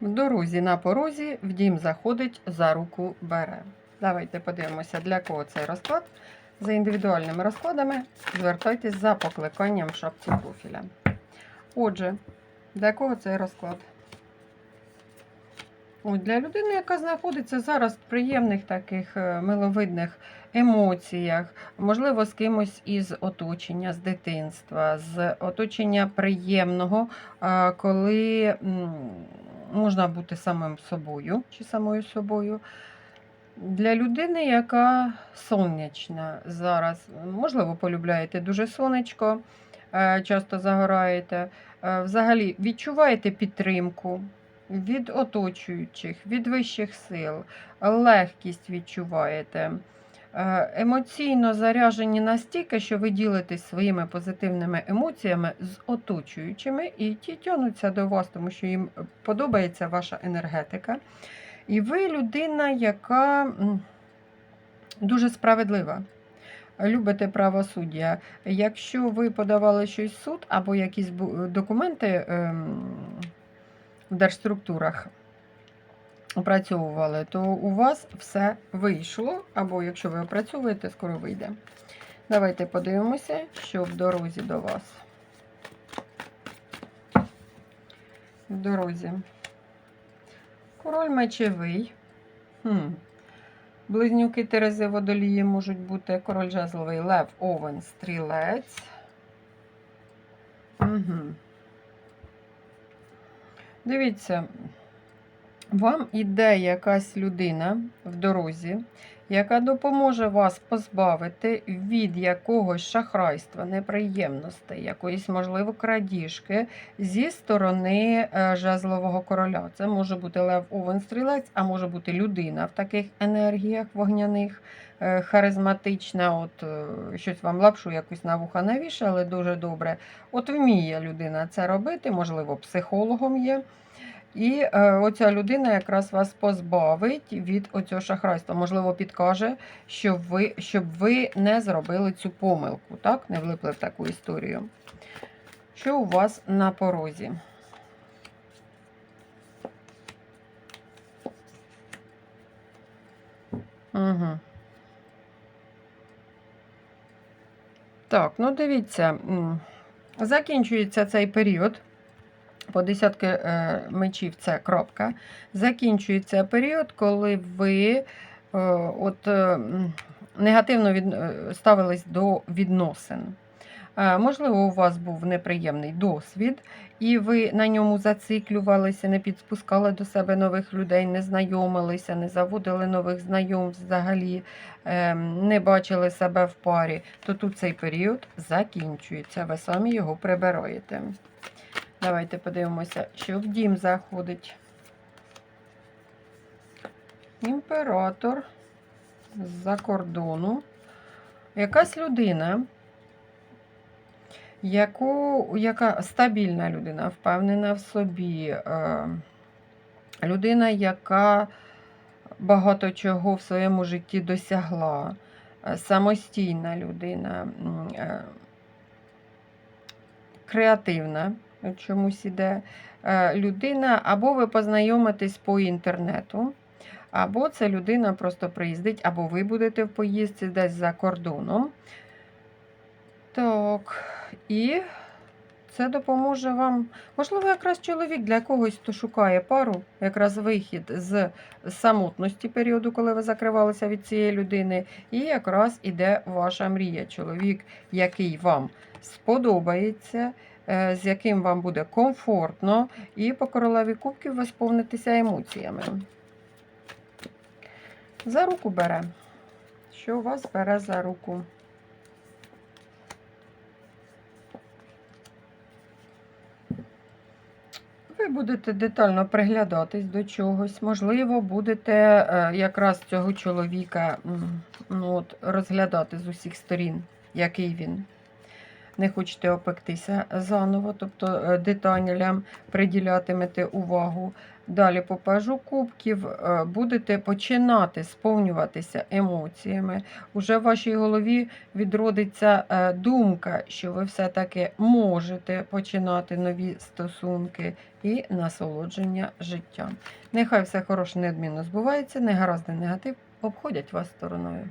В дорозі на порозі в дім заходить, за руку бере. Давайте подивимося, для кого цей розклад. За індивідуальними розкладами звертайтесь за покликанням в шапці профіля. Отже, для кого цей розклад? От для людини, яка знаходиться зараз в приємних таких е, миловидних емоціях, можливо, з кимось із оточення, з дитинства, з оточення приємного, коли м, можна бути самим собою чи самою собою. Для людини, яка сонячна зараз, можливо, полюбляєте дуже сонечко, е, часто загораєте. Е, Взагалі відчуваєте підтримку від оточуючих, від вищих сил, легкість відчуваєте. Е, Емоційно заряжені настільки, що ви ділитесь своїми позитивними емоціями з оточуючими, і ті тягнуться до вас, тому що їм подобається ваша енергетика. І ви людина, яка дуже справедлива. Любите правосуддя. Якщо ви подавали щось в суд або якісь документи ем, в держструктурах опрацьовували, то у вас все вийшло, або якщо ви опрацьовуєте, скоро вийде. Давайте подивимося, що в дорозі до вас. В дорозі. Король мечевий. Хм. Близнюки Терези водолії можуть бути король жезловий лев, овен, стрілець. Угу. Дивіться, вам іде якась людина в дорозі, яка допоможе вас позбавити від якогось шахрайства, неприємностей, якоїсь, можливо, крадіжки зі сторони е, жезлового короля. Це може бути Лев Овен Стрілець, а може бути людина в таких енергіях вогняних, е, харизматична. От е, щось вам лапшу якусь на вуха навішали дуже добре. От вміє людина це робити, можливо, психологом є. І е, оця людина якраз вас позбавить від оцього шахрайства. Можливо, підкаже, щоб ви, щоб ви не зробили цю помилку, так? Не влипли в таку історію. Що у вас на порозі? Угу. Так, ну дивіться, закінчується цей період. По десятки е, мечів це крапка. Закінчується період, коли ви е, от, е, негативно від, ставились до відносин. Можливо, у вас був неприємний досвід, і ви на ньому зациклювалися, не підспускали до себе нових людей, не знайомилися, не заводили нових знайомств взагалі, е, не бачили себе в парі, то тут цей період закінчується. Ви самі його прибираєте. Давайте подивимося, що в дім заходить. Імператор з-за кордону. Якась людина, яку, яка стабільна людина, впевнена в собі. Е, людина, яка багато чого в своєму житті досягла. е, Самостійна людина, е, креативна чомусь іде е, людина, або ви познайомитесь по інтернету, або це людина просто приїздить, або ви будете в поїздці десь за кордоном. Так, і це допоможе вам. Можливо, якраз чоловік для когось, хто шукає пару, якраз вихід з самотності періоду, коли ви закривалися від цієї людини, і якраз іде ваша мрія. Чоловік, який вам сподобається, е, з яким вам буде комфортно, і по королеві кубків ви сповнитеся емоціями. За руку бере. Що вас бере за руку? Ви будете детально приглядатись до чогось. Можливо, будете е, якраз цього чоловіка ну, от, розглядати з усіх сторін, який він. Не хочете опектися заново, тобто е, деталям приділятимете увагу. Далі по пажу кубків е, будете починати сповнюватися емоціями. Уже в вашій голові відродиться е, думка, що ви все-таки можете починати нові стосунки і насолодження життям. Нехай все хороше неодмінно збувається, негаразди негатив обходять вас стороною.